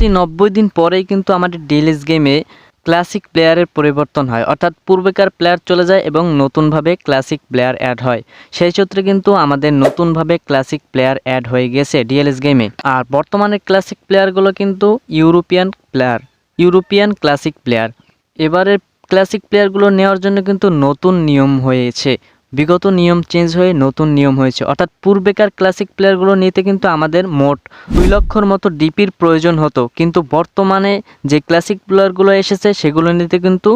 প্রতি নব্বই দিন পরেই কিন্তু আমাদের ডিএলএস গেমে ক্লাসিক প্লেয়ারের পরিবর্তন হয়। অর্থাৎ পূর্বেকার প্লেয়ার চলে যায় এবং নতুনভাবে ক্লাসিক প্লেয়ার অ্যাড হয়। সেই সূত্রে কিন্তু আমাদের নতুনভাবে ক্লাসিক প্লেয়ার অ্যাড হয়ে গেছে ডিএলএস গেমে। আর বর্তমানে ক্লাসিক প্লেয়ারগুলো কিন্তু European player, European classic player. এবারে ক্লাসিক প্লেয়ারগুলো নেওয়ার জন্য কিন্তু নতুন নিয়ম হয়েছে। বিগত নিয়ম চেঞ্জ হয়ে নতুন নিয়ম হয়েছে। অর্থাৎ পূর্বেকার ক্লাসিক প্লেয়ারগুলো নিতে কিন্তু আমাদের মোট দুই লক্ষর মতো ডিপির প্রয়োজন হতো। কিন্তু বর্তমানে যে ক্লাসিক প্লেয়ারগুলো এসেছে, সেগুলো নিতে কিন্তু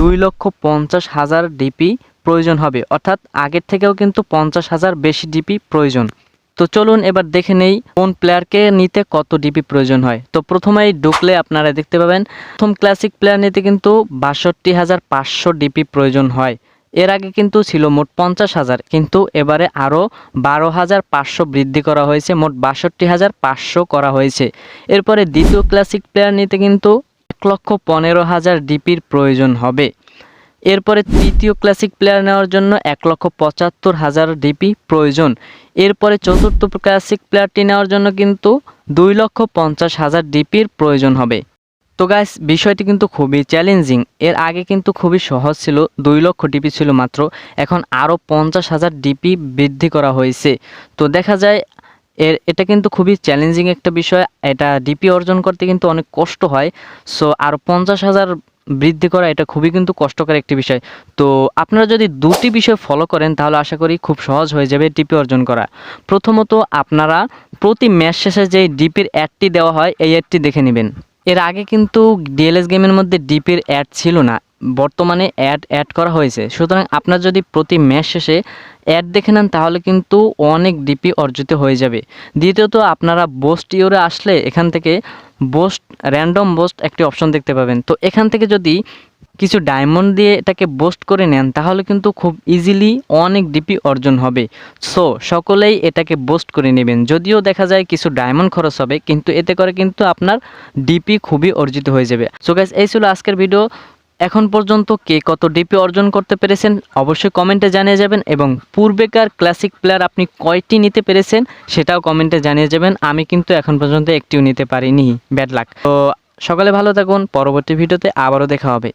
দুই লক্ষ পঞ্চাশ হাজার ডিপি প্রয়োজন হবে। অর্থাৎ আগের থেকেও কিন্তু পঞ্চাশ হাজার বেশি ডিপি প্রয়োজন। তো চলুন এবার দেখে নেই কোন প্লেয়ারকে নিতে কত ডিপি প্রয়োজন হয়। তো প্রথমেই ঢুকলে আপনারা দেখতে পাবেন, প্রথম ক্লাসিক প্লেয়ার নিতে কিন্তু বাষট্টি হাজার পাঁচশো ডিপি প্রয়োজন হয়। এর আগে কিন্তু ছিল মোট পঞ্চাশ হাজার, কিন্তু এবারে আরও বারো হাজার পাঁচশো বৃদ্ধি করা হয়েছে, মোট বাষট্টি হাজার পাঁচশো করা হয়েছে। এরপরে দ্বিতীয় ক্লাসিক প্লেয়ার নিতে কিন্তু এক লক্ষ পনেরো হাজার ডিপির প্রয়োজন হবে। এরপরে তৃতীয় ক্লাসিক প্লেয়ার নেওয়ার জন্য এক লক্ষ পঁচাত্তর হাজার ডিপি প্রয়োজন। এরপরে চতুর্থ ক্লাসিক প্লেয়ারটি নেওয়ার জন্য কিন্তু দুই লক্ষ পঞ্চাশ হাজার ডিপির প্রয়োজন হবে। তো গাইস বিষয়টি কিন্তু খুবই চ্যালেঞ্জিং এর আগে কিন্তু খুবই সহজ ছিল, দুই লক্ষ ডিপি ছিল মাত্র। এখন আরও পঞ্চাশ হাজার ডিপি বৃদ্ধি করা হয়েছে। তো দেখা যায়, এর, এটা কিন্তু খুবই চ্যালেঞ্জিং একটা বিষয়। এটা ডিপি অর্জন করতে কিন্তু অনেক কষ্ট হয়। সো আরও পঞ্চাশ হাজার বৃদ্ধি করা এটা খুবই কিন্তু কষ্টকর একটি বিষয়। তো আপনারা যদি দুটি বিষয় ফলো করেন, তাহলে আশা করি খুব সহজ হয়ে যাবে ডিপি অর্জন করা। প্রথমত, আপনারা প্রতি ম্যাচ শেষে যে ডিপির অ্যাডটি দেওয়া হয়, এই অ্যাডটি দেখে নেবেন। এর আগে কিন্তু ডিএলএস গেমের মধ্যে ডিপির অ্যাড ছিল না। বর্তমানে অ্যাড অ্যাড করা হয়েছে। সুতরাং আপনার যদি প্রতি ম্যাচ শেষে অ্যাড দেখে নেন, তাহলে কিন্তু অনেক ডিপি অর্জিত হয়ে যাবে। দ্বিতীয়ত, আপনারা বোস্ট ইউরে আসলে এখান থেকে বোস্ট র্যান্ডম বোস্ট একটি অপশন দেখতে পাবেন। তো এখান থেকে যদি কিছু ডায়মন্ড দিয়ে এটাকে বোস্ট করে নেন, তাহলে কিন্তু খুব ইজিলি অনেক ডিপি অর্জন হবে। সো সকলেই এটাকে বোস্ট করে নেবেন। যদিও দেখা যায় কিছু ডায়মন্ড খরচ হবে, কিন্তু এতে করে কিন্তু আপনার ডিপি খুবই অর্জিত হয়ে যাবে। সো গ্যাস এই ছিল আজকের ভিডিও এখন পর্যন্ত কে কত ডিপি অর্জন করতে পেরেছেন অবশ্যই কমেন্টে জানিয়ে যাবেন এবং পূর্বেকার ক্লাসিক প্লেয়ার আপনি কয়টি নিতে পেরেছেন সেটাও কমেন্টে জানিয়ে যাবেন। আমি কিন্তু এখন পর্যন্ত একটিও নিতে পারিনি। Bad luck. তো সকালে ভালো থাকুন, পরবর্তী ভিডিওতে আবারও দেখা হবে।